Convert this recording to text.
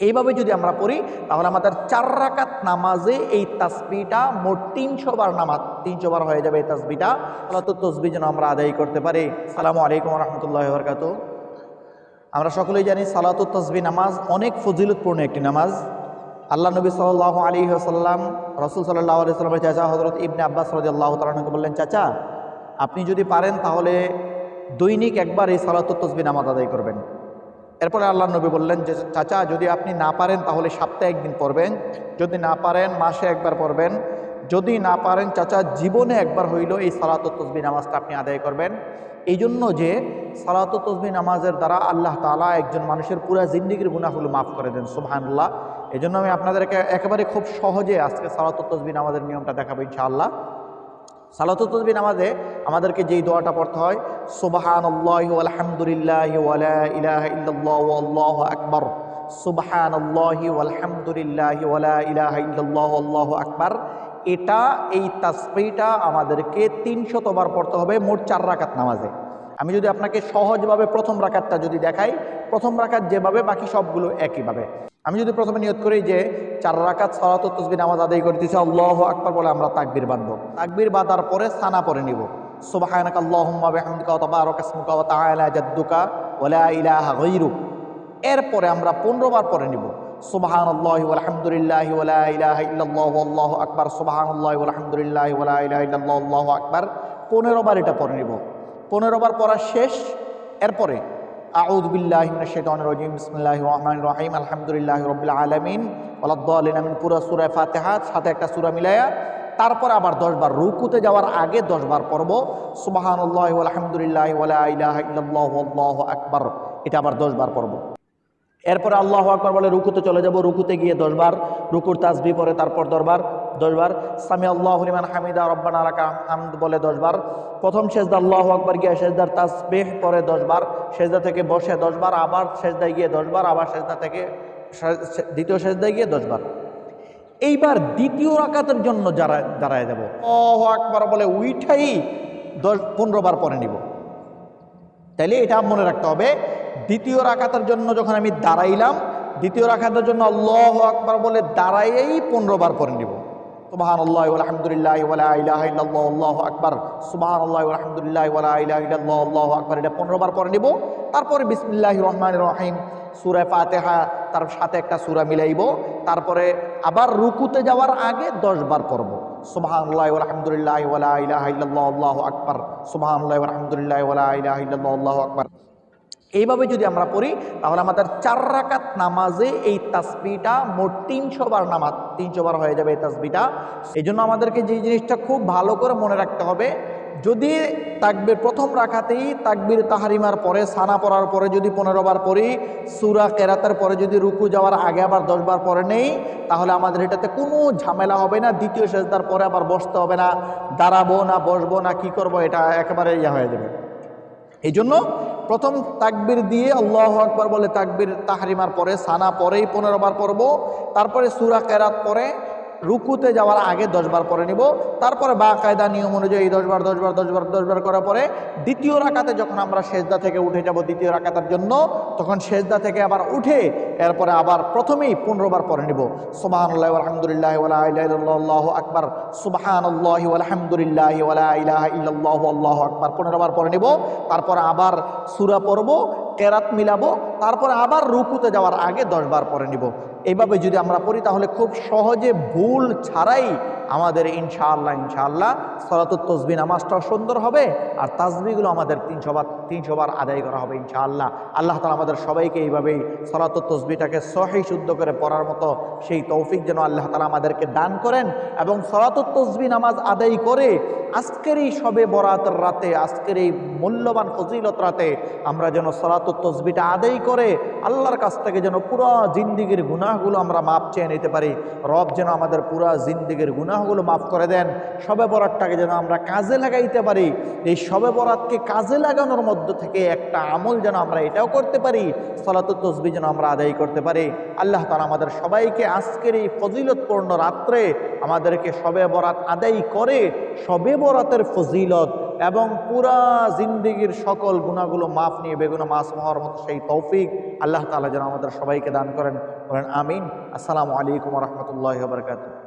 এইভাবে যদি আমরা পড়ি, তাহলে আমাদের চার রাকাত নামাজে এই তাসবিটা মোট তিনশো বার নামাজ, তিনশো বার হয়ে যাবে এই তাসবিটা আল্লাহ তো তসবি যেন আমরা আদায় করতে পারি। সালামু আলাইকুম রহমতুল্লাহ বরকাত আমরা সকলেই জানি সালাত তসবি নামাজ অনেক ফজিলতপূর্ণ একটি নামাজ। আল্লাহ নবী সাল আলী সাল্লাম রসুল সাল্লাহ আলি সাল্লামের চাচা হজরত ইবনে আব্বাস রদি আল্লাহ তালকে বললেন, চাচা, আপনি যদি পারেন তাহলে দৈনিক একবার এই সালাত তসবি নামাজ আদায় করবেন। এরপরে আল্লাহ নবী বললেন যে, চাচা, যদি আপনি না পারেন, তাহলে সপ্তাহে একদিন পড়বেন। যদি না পারেন, মাসে একবার পড়বেন। যদি না পারেন, চাচা, জীবনে একবার হইল এই সালাত তসবি নামাজটা আপনি আদায় করবেন। এই জন্য যে সালাত তসবি নামাজের দ্বারা আল্লাহ তালা একজন মানুষের পুরা জিন্দিগির গুণাগুলো মাফ করে দেন, সুবহানাল্লাহ। এই জন্য আমি আপনাদেরকে একেবারে খুব সহজে আজকে সালাত তসবি নামাজের নিয়মটা দেখাবো, ইনশাআল্লাহ। সালাত তসবি নামাজে আমাদেরকে যেই দোয়াটা পড়তে হয় সুবাহান আল্লাহ আলহামদুলিল্লাহ ইলাহা ইল্লাল্লাহ আকবর আকবার। সুবহান আল্লাহ আলহামদুলিল্লাহ ইলাহা ইল্লাল্লাহ আল্লাহু আকবার। এটা, এই তাসবিটা আমাদেরকে তিনশতবার পড়তে হবে মোট চার রাকাত নামাজে। আমি যদি আপনাকে সহজভাবে প্রথম রাকাতটা যদি দেখাই, প্রথম রাকাত যেভাবে, বাকি সবগুলো একইভাবে। আমি যদি প্রথমে নিয়ত করি যে চার রাকাত সালাত তসবি নামাজ আদায় করতেছি, আল্লাহ আকবর বলে আমরা তাকবির বাঁধবো। তাকবির বাঁধার পরে সানা পরে নিব। এরপরে আমরা 15 বার পরে নিব। সুবহানাল্লাহি আকবার। আলহামদুলিল্লাহি ইল্লাল্লাহু, আল্লাহু আকবার। 15 বার এটা পরে নিব। 15 বার পড়া শেষ, এরপরে আউদ বিল্লাহ শাইতানির রাজিম, বিসমিল্লাহির রহমানির রহিম, আলহামদুলিল্লাহি রাব্বিল আলামিন পুরা সাথে একটা সূরা মিলায়া, তারপর আবার 10 বার রুকুতে যাওয়ার আগে 10 বার ইল্লাল্লাহু, আল্লাহু আকবার, এটা আবার 10 বার পড়ব। এরপরে আল্লাহ আকবার বলে রুকুতে চলে যাব, রুকুতে গিয়ে দশবার, রুকুর তাসবি পরে তারপর দরবার দশবার সামি আল্লাহ হলিমান হামিদা, রব্বানা রাকা হামদ বলে দশবার। প্রথম সেজদা আল্লাহ আকবার গিয়ে সেজদার তাসবিহ পরে দশবার, সেজদা থেকে বসে দশবার, আবার সেজদায় গিয়ে দশবার, আবার সেজদা থেকে দ্বিতীয় সেজদায় গিয়ে দশবার। এইবার দ্বিতীয় রাকাতের জন্য যারা, দাঁড়ায় যাব ও আকবার বলে উইঠাই দশ, পনেরো বার পরে নিব। তাইলে এটা মনে রাখতে হবে, দ্বিতীয় রাকাতের জন্য যখন আমি দাঁড়াইলাম, দ্বিতীয় রাকাতের জন্য আল্লাহ আকবার বলে দাঁড়াইয়েই পনেরো বার পরে নিব। সুবাহান আল্লাহ আলহামদুলিল্লাহ ওয়ালা ইলাহা আল্লাহু সুবাহান আল্লাহ আলহামদুলিল্লাহ ইল্লাল্লাহ, আল্লাহু আকবার। এটা পরে নিব। তারপরে বিসমিল্লাহির রহমানির রহিম, সূরা ফাতিহা, তার সাথে একটা সূরা মিলাইব। তারপরে আবার রুকুতে যাওয়ার আগে দশ বার পড়ব। সুবহানাল্লাহ আলহামদুলিল্লাহ ওয়ালা ইলাহা আল্লাহু আকবার। সুবহানাল্লাহ আলহামদুলিল্লাহ ইল্লাল্লাহ, আল্লাহু আকবার। এইভাবে যদি আমরা পড়ি, তাহলে আমাদের চার রাকাত নামাজে এই তাসবিটা মোট তিনশো বার নামাজ, তিনশো বার হয়ে যাবে এই তাসবিটা এই জন্য আমাদেরকে যে জিনিসটা খুব ভালো করে মনে রাখতে হবে, যদি তাকবির প্রথম রাখাতেই তাকবির তাহারিমার পরে, সানা পড়ার পরে যদি পনেরো বার পড়ি, সুরা কেরাতের পরে যদি রুকু যাওয়ার আগে আবার দশ বার পরে নেই, তাহলে আমাদের এটাতে কোনো ঝামেলা হবে না, দ্বিতীয় সেজদার পরে আবার বসতে হবে না, দাঁড়াবো না, বসবো না, কি করব, এটা একেবারে ইয়া হয়ে যাবে। এই জন্য প্রথম তাকবির দিয়ে আল্লাহ আকবর বলে তাকবির তাহারিমার পরে সানা পরেই পনেরো বার পড়ব, তারপরে সুরা কেরাত পরে রুকুতে যাওয়ার আগে দশবার পরে নিব। তারপরে বা কায়দা নিয়ম অনুযায়ী দশবার দশবার দশবার দশবার করার পরে দ্বিতীয় রাকাতে যখন আমরা সেজদা থেকে উঠে যাব দ্বিতীয় রাকাতের জন্য, তখন সেজদা থেকে আবার উঠে এরপরে আবার প্রথমেই পনেরোবার পরে নিব। সুবাহান আল্লাহ আলহামদুলিল্লাহ ইল্লাল্লাহ আকবার। সুবাহান আল্লাহ আলহামদুলিল্লাহ ইল্লাল্লাহু আল্লাহু আকবার। পনেরো বার পরে নিব। তারপর আবার সুরা পড়ব। কেরাত মিলাবো, তারপরে আবার রুকুতে যাওয়ার আগে দশবার পরে নিব। এইভাবে যদি আমরা পড়ি, তাহলে খুব সহজে ভুল ছাড়াই আমাদের ইনশাআল্লাহ ইনশাআল্লাহ সলাতুত তসবি নামাজটাও সুন্দর হবে, আর তাসবিগুলো আমাদের তিনশো বার তিনশো বার আদায় করা হবে ইনশাআল্লাহ। আল্লাহ তালা আমাদের সবাইকে এইভাবেই সলাতুত তসবিটাকে সহি, শুদ্ধ করে পড়ার মতো সেই তৌফিক যেন আল্লাহ তালা আমাদেরকে দান করেন এবং সলাতুত তসবি নামাজ আদায় করে আজকের এই সবে বরাতের রাতে, আজকের এই মূল্যবান ফজিলত রাতে আমরা যেন তসবিটা আদায় করে, আল্লাহর কাছ থেকে যেন পুরো জিন্দিগির গুনাহগুলো আমরা মাপ চেয়ে নিতে পারি। রব যেন আমাদের পুরা জিন্দিগির গুনাহগুলো মাফ করে দেন। সবে বরাতটাকে যেন আমরা কাজে লাগাইতে পারি। এই সবে বরাতকে কাজে লাগানোর মধ্য থেকে একটা আমল যেন আমরা এটাও করতে পারি সলাতুত তসবি যেন আমরা আদায় করতে পারি। আল্লাহ তালা আমাদের সবাইকে আজকের এই ফজিলতপূর্ণ রাত্রে আমাদেরকে সবে বরাত আদায় করে সবে বরাতের ফজিলত এবং পুরা জিন্দিগির সকল গুণাগুলো মাফ নিয়ে বেগুনা মাস হওয়ার মতো সেই তৌফিক আল্লাহ তালা যেন আমাদের সবাইকে দান করেন। বলেন আমিন। আসসালামু আলাইকুম রহমতুল্লাহ বরকাত